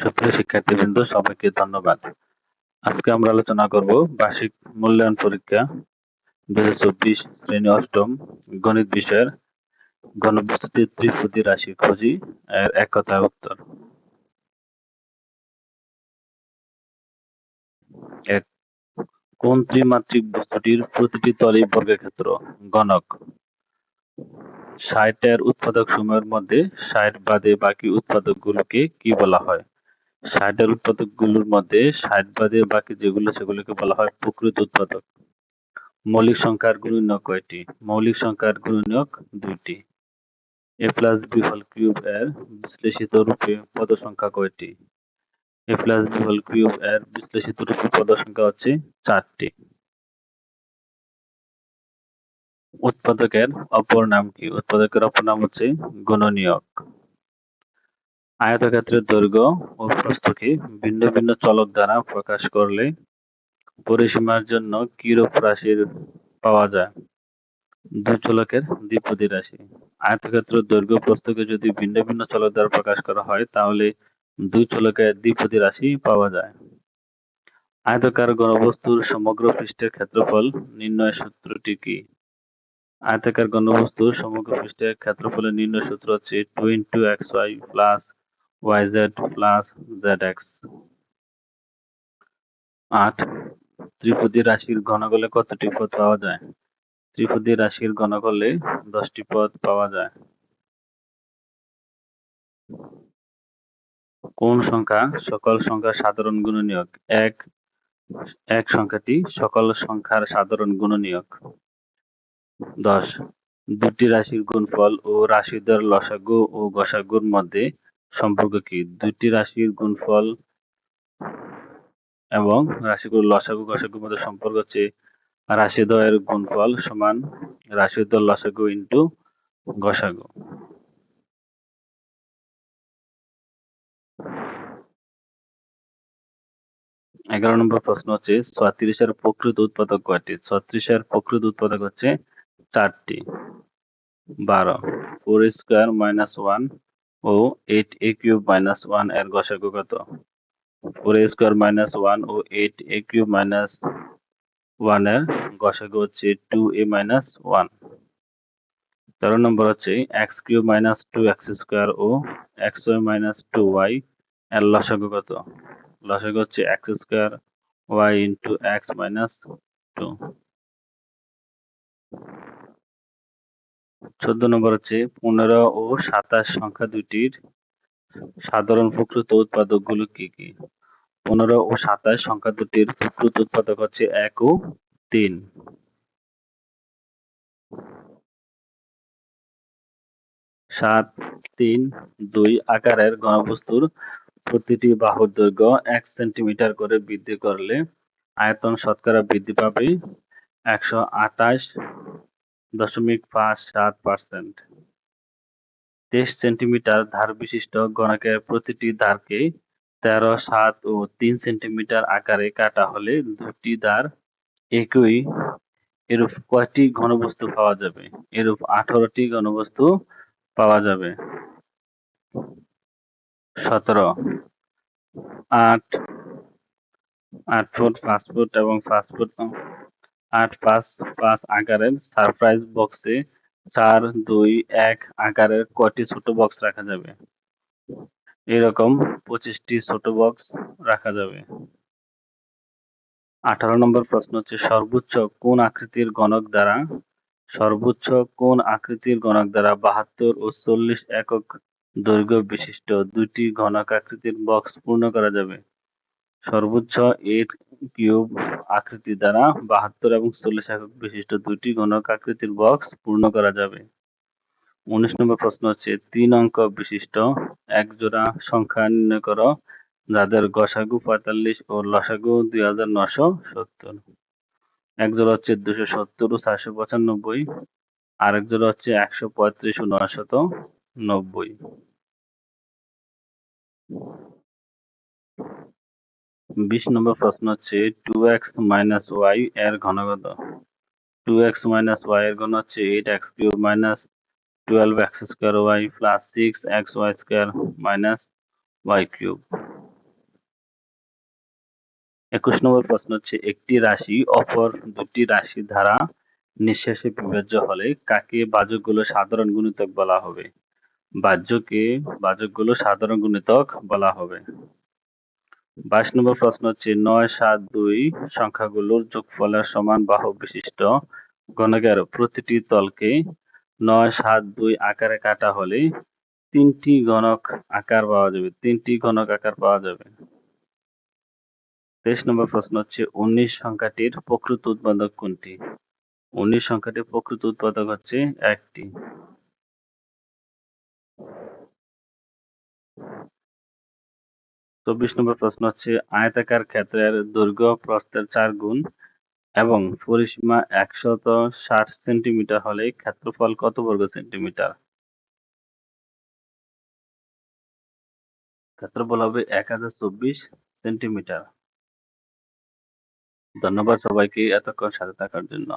সুপ্রিয় শিক্ষার্থীবৃন্দ, সবাইকে ধন্যবাদ। আজকে আমরা আলোচনা করব বার্ষিক মূল্যায়ন পরীক্ষা দুই শ্রেণি অষ্টম গণিত বিষয়ের গণবস্তুতির ত্রিপদী রাশি খুঁজি এর এক কথায় উত্তর। এক, কোন ত্রিমাত্রিক বস্তুটির প্রতিটি তলই বর্গক্ষেত্র গণক। ষাটের উৎপাদক সময়ের মধ্যে ষাট বাদে বাকি উৎপাদকগুলোকে কি বলা হয়? ষাটের উৎপাদকগুলোর মধ্যে ষাট বাদে বাকি যেগুলো, সেগুলোকে বলা হয় প্রকৃত উৎপাদক। মৌলিক সংখ্যার গুণনীয়ক কয়টি? মৌলিক সংখ্যার গুণনীয়ক দুইটি। A plus B whole cube এর বিশ্লেষিত রূপে পদ সংখ্যা কয়টি? A plus B whole cube এর বিশ্লেষিত রূপে পদ সংখ্যা হচ্ছে চারটি। উৎপাদকের অপর নাম কি? উৎপাদকের অপর নাম হচ্ছে গুণনীয়ক। আয়তক্ষেত্রের দৈর্ঘ্য ও প্রস্থকে ভিন্ন ভিন্ন চলক দ্বারা প্রকাশ করলে পরিসীমার জন্য কিরূপ রাশির পাওয়া যায়? দুই চলকের দ্বিপদী রাশি। আয়তক্ষেত্রের দৈর্ঘ্য প্রস্থকে যদি ভিন্ন ভিন্ন চলক দ্বারা প্রকাশ করা হয়, তাহলে দুই চলকের দ্বিপদী রাশি পাওয়া যায়। আয়তকার গণবস্তুর সমগ্র পৃষ্ঠের ক্ষেত্রফল নির্ণয় সূত্রটি কি? আয়তাকার ঘনবস্তুর সমগ্র পৃষ্ঠের ক্ষেত্রফলের নির্ণয় সূত্র হচ্ছে two into X Y plus Z plus Z X আট। ত্রিপদী রাশির ঘনকলে কতটি পদ পাওয়া যায়? ত্রিপদী রাশির ঘনকলে দশটি পদ পাওয়া যায়। কোন সংখ্যা? সকল সংখ্যার সাধারণ গুণনীয়ক। এক এক সংখ্যাটি সকল সংখ্যার সাধারণ গুণনীয়ক। দশ, দুটি রাশির গুণফল ও রাশিদ্বয়ের লসাগু ও গসাগুর মধ্যে সম্পর্ক কি? দুটি রাশির গুণফল এবং রাশিগুলোর লসাগু গসাগুর মধ্যে সম্পর্ক হচ্ছে রাশিদ্বয়ের গুণফল সমান রাশিদ্বয়ের লসাগু ইন্টু গসাগু এগারো নম্বর প্রশ্ন হচ্ছে, ছত্রিশের প্রকৃত উৎপাদক কয়টি? ছত্রিশের প্রকৃত উৎপাদক হচ্ছে চারটি। বারো। ফোর স্কোয়ার মাইনাস ওয়ান ও এইট এ কিউব মাইনাস ওয়ানের গসাগু কত four A square minus one O eight A cube minus ওয়ানের গসাগু হচ্ছে টু এ মাইনাস ওয়ান। তেরো নম্বর হচ্ছে X cube minus two X square ও X Y minus two Y এর লসাগু কত লসাগু হচ্ছে X square Y into X minus two. চোদ্দ নম্বর হচ্ছে পনেরো ও সাতাশ সংখ্যা দুটির সাধারণ প্রকৃত উৎপাদকগুলো কি কি? পনেরো ও সাতাশ সংখ্যা দুটির প্রকৃত উৎপাদক হচ্ছে এক ও তিন। সাত, তিন, দুই আকারের ঘনবস্তুর প্রতিটি বাহুর দৈর্ঘ্য এক সেন্টিমিটার করে বৃদ্ধি করলে আয়তন শতকরা বৃদ্ধি পাবে একশো আঠাশ দশমিক পাঁচ সাত পার্সেন্ট। তেইশ সেন্টিমিটার ধার বিশিষ্ট গণকের প্রতিটি ধারকে তেরো, সাত ও তিন সেন্টিমিটার আকারে কাটা হলে দুটি ধার একই এরূপ কয়টি ঘনবস্তু পাওয়া যাবে? এরূপ আঠারোটি ঘনবস্তু পাওয়া যাবে। সতেরো, আট আট ফুট, পাঁচ ফুট এবং পাঁচ ফুট আট, পাঁচ পাঁচ আকারের সারপ্রাইজ বক্সে চার, দুই, এক আকারের কয়টি ছোট বক্স রাখা যাবে? এরকম পঁচিশটি ছোট বক্স রাখা যাবে। আঠারো নম্বর প্রশ্ন হচ্ছে, সর্বোচ্চ কোন আকৃতির গণক দ্বারা, সর্বোচ্চ কোন আকৃতির গণক দ্বারা বাহাত্তর ও চল্লিশ একক দৈর্ঘ্য বিশিষ্ট দুটি ঘনক আকৃতির বক্স পূর্ণ করা যাবে? সর্বোচ্চ এর কিউব আকৃতি দ্বারা বাহাত্তর এবং চল্লিশ একক বিশিষ্ট দুটি ঘনক আকৃতির বক্স পূর্ণ করা যাবে। উনিশ নম্বর প্রশ্ন হচ্ছে, তিন অঙ্ক বিশিষ্ট এক জোড়া সংখ্যা নির্ণয় করো, যাদের গসাগু পঁয়তাল্লিশ ও লসাগু দুই হাজার নশো সত্তর। এক জোড়া হচ্ছে দুশো সত্তর ও চারশো পঁচানব্বই, আরেক জোড়া হচ্ছে একশো পঁয়ত্রিশ ও নশত নব্বই। বিশ নম্বর প্রশ্ন হচ্ছে টু এক্স মাইনাস ওয়াই এর ঘনগত। টু এক্স মাইনাস ওয়াই এর ঘন হচ্ছে eight X cube minus twelve X square Y plus six X Y square minus Y cube একুশ নম্বর প্রশ্ন হচ্ছে, একটি রাশি অপর দুটি রাশি দ্বারা নিঃশেষে বিভাজ্য হলে কাকে বাজকগুলো সাধারণ গুণিতক বলা হবে? বাহ্যকে বাজকগুলো সাধারণ গুণিতক বলা হবে। বাইশ নম্বর প্রশ্ন হচ্ছে নয় সাত দুই সংখ্যাগুলোর যোগফলের সমান বাহু বিশিষ্ট গণকের প্রতিটি তলকে নয় সাত দুই আকারে কাটা হলে তিনটি গণক আকার পাওয়া যাবে, তিনটি গণক আকার পাওয়া যাবে। তেইশ নম্বর প্রশ্ন হচ্ছে উনিশ সংখ্যাটির প্রকৃত উৎপাদক কোনটি? উনিশ সংখ্যাটির প্রকৃত উৎপাদক হচ্ছে একটি। চব্বিশ নম্বর প্রশ্ন হচ্ছে, আয়তাকার ক্ষেত্রের দৈর্ঘ্য প্রস্থের চার গুণ এবং পরিসীমা একশত ষাট সেন্টিমিটার হলে ক্ষেত্রফল কত বর্গ সেন্টিমিটার? ক্ষেত্রফল হবে এক হাজার চব্বিশ সেন্টিমিটার। ধন্যবাদ সবাইকে এতক্ষণ সাথে থাকার জন্য।